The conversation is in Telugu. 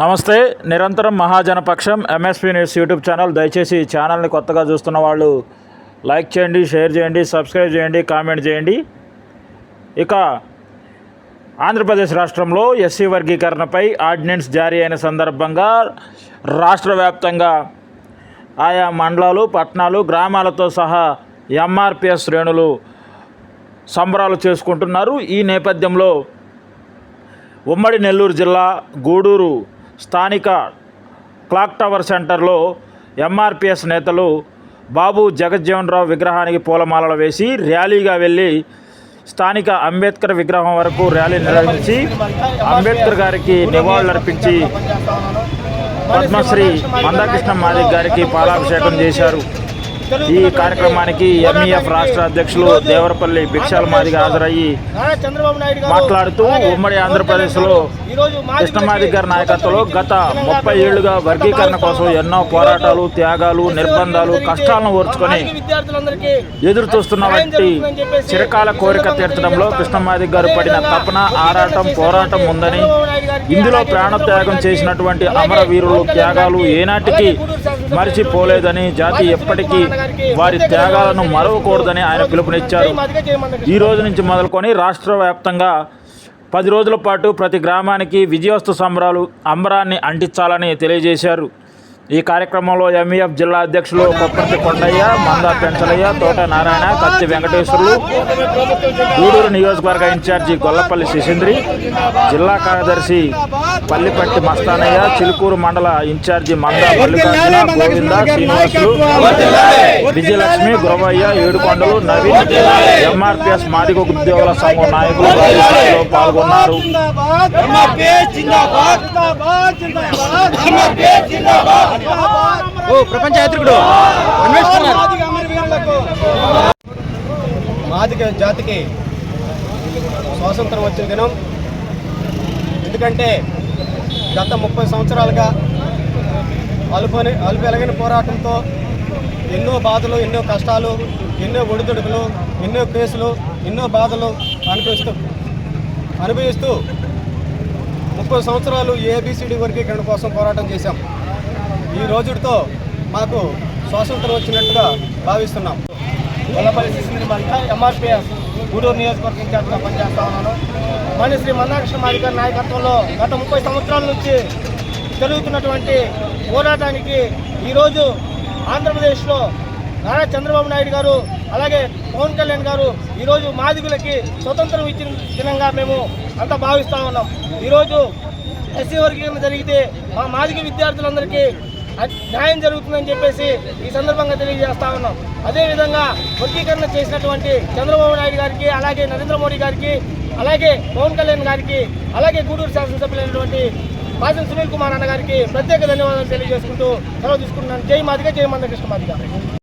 నమస్తే నిరంతరం మహాజనపక్షం ఎంఎస్పీ న్యూస్ యూట్యూబ్ ఛానల్ దయచేసి ఈ ఛానల్ని కొత్తగా చూస్తున్న వాళ్ళు లైక్ చేయండి షేర్ చేయండి సబ్స్క్రైబ్ చేయండి కామెంట్ చేయండి. ఇక ఆంధ్రప్రదేశ్ రాష్ట్రంలో ఎస్సీ వర్గీకరణపై ఆర్డినెన్స్ జారీ అయిన సందర్భంగా రాష్ట్ర వ్యాప్తంగా ఆయా మండలాలు పట్టణాలు గ్రామాలతో సహా ఎంఆర్పిఎస్ శ్రేణులు సంబరాలు చేసుకుంటున్నారు. ఈ నేపథ్యంలో ఉమ్మడి నెల్లూరు జిల్లా గూడూరు స్థానిక క్లాక్ టవర్ సెంటర్లో ఎంఆర్పిఎస్ నేతలు బాబు జగజ్జీవన్ రావు విగ్రహానికి పూలమాలలు వేసి ర్యాలీగా వెళ్ళి స్థానిక అంబేద్కర్ విగ్రహం వరకు ర్యాలీ నిర్వహించి అంబేద్కర్ గారికి నివాళులర్పించి పద్మశ్రీ మందాకృష్ణ మాదిక్ గారికి పాలాభిషేకం చేశారు. ఈ కార్యక్రమానికి ఎంఈఎఫ్ రాష్ట్ర అధ్యక్షులు దేవరపల్లి భిక్షాల మాదిగ హాజరయ్యి మాట్లాడుతూ ఉమ్మడి ఆంధ్రప్రదేశ్లో కృష్ణమాది గారి నాయకత్వంలో గత ముప్పై ఏళ్ళుగా వర్గీకరణ కోసం ఎన్నో పోరాటాలు త్యాగాలు నిర్బంధాలు కష్టాలను ఓర్చుకొని ఎదురు చూస్తున్న వంటి చిరకాల కోరిక తీర్చడంలో కృష్ణమాది గారు పడిన తపన ఆరాటం పోరాటం ఉందని ఇందులో ప్రాణత్యాగం చేసినటువంటి అమరవీరులు త్యాగాలు ఏనాటికి మరిచిపోలేదని జాతి ఎప్పటికీ వారి త్యాగాలను మరవకూడదని ఆయన పిలుపునిచ్చారు. ఈ రోజు నుంచి మొదలుకొని రాష్ట్ర వ్యాప్తంగా పది రోజుల పాటు ప్రతి గ్రామానికి విజయోత్సవ సంబరాలు అంబరాన్ని అంటించాలని తెలియజేశారు. ఈ కార్యక్రమంలో ఎంఈఎఫ్ జిల్లా అధ్యక్షులు కొప్పర్తి కొండయ్య మందా పెంచలయ్య తోట నారాయణ కత్తి వెంకటేశ్వర్లు గూడూరు నియోజకవర్గ ఇన్ఛార్జి గొల్లపల్లి శిశింద్రి జిల్లా కార్యదర్శి పల్లిపట్టి మస్తానయ్య చిలుకూరు మండల in charge Manda Mallikarjuna Govinda Srinivasulu Vijayalakshmi Guravaiah Edukondalu Naveen MRPS Madiga ఉద్యోగుల సంఘం నాయకులు పాల్గొన్నారు. ప్రపంచ యాత్రికుడు మాదిగ జాతికి స్వాతంత్రం వచ్చిన దినం ఎందుకంటే గత ముప్పై సంవత్సరాలుగా అలుపని అలుపెలగిన పోరాటంతో ఎన్నో బాధలు ఎన్నో కష్టాలు ఎన్నో ఒడిదుడుకులు ఎన్నో కేసులు ఎన్నో బాధలు అనుభవిస్తూ అనుభవిస్తూ ముప్పై సంవత్సరాలు ఏబిసిడి వర్గీకరణ కోసం పోరాటం చేశాం. ఈ రోజుతో మాకు స్వాతంత్రం వచ్చినట్టుగా భావిస్తున్నాం. గొల్లపల్లి శిశుని మంట ఎంఆర్పిఎస్ గూడూరు నియోజకవర్గం ఇన్ఛార్జ్గా పనిచేస్తా ఉన్నాను. మన శ్రీ మందాకృష్ణ మాదిగారి నాయకత్వంలో గత ముప్పై సంవత్సరాల నుంచి జరుగుతున్నటువంటి పోరాటానికి ఈరోజు ఆంధ్రప్రదేశ్లో నారా చంద్రబాబు నాయుడు గారు అలాగే పవన్ కళ్యాణ్ గారు ఈరోజు మాదిగులకి స్వతంత్రం ఇచ్చిన దినంగా మేము అంతా భావిస్తూ ఉన్నాం. ఈరోజు ఎస్సీ వర్గీకరణ జరిగితే మా మాదిగ విద్యార్థులందరికీ న్యాయం జరుగుతుందని చెప్పేసి ఈ సందర్భంగా తెలియజేస్తా ఉన్నాం. అదేవిధంగా వర్గీకరణ చేసినటువంటి చంద్రబాబు నాయుడు గారికి అలాగే నరేంద్ర మోడీ గారికి అలాగే పవన్ కళ్యాణ్ గారికి అలాగే గూడూరు శాసనసభ్యులైనటువంటి మాజన్ సునీల్ కుమార్ అన్న గారికి ప్రత్యేక ధన్యవాదాలు తెలియజేసుకుంటూ సెలవు తీసుకుంటున్నాను. జై మాదిగా జై మందకృష్ణ మాదిగా.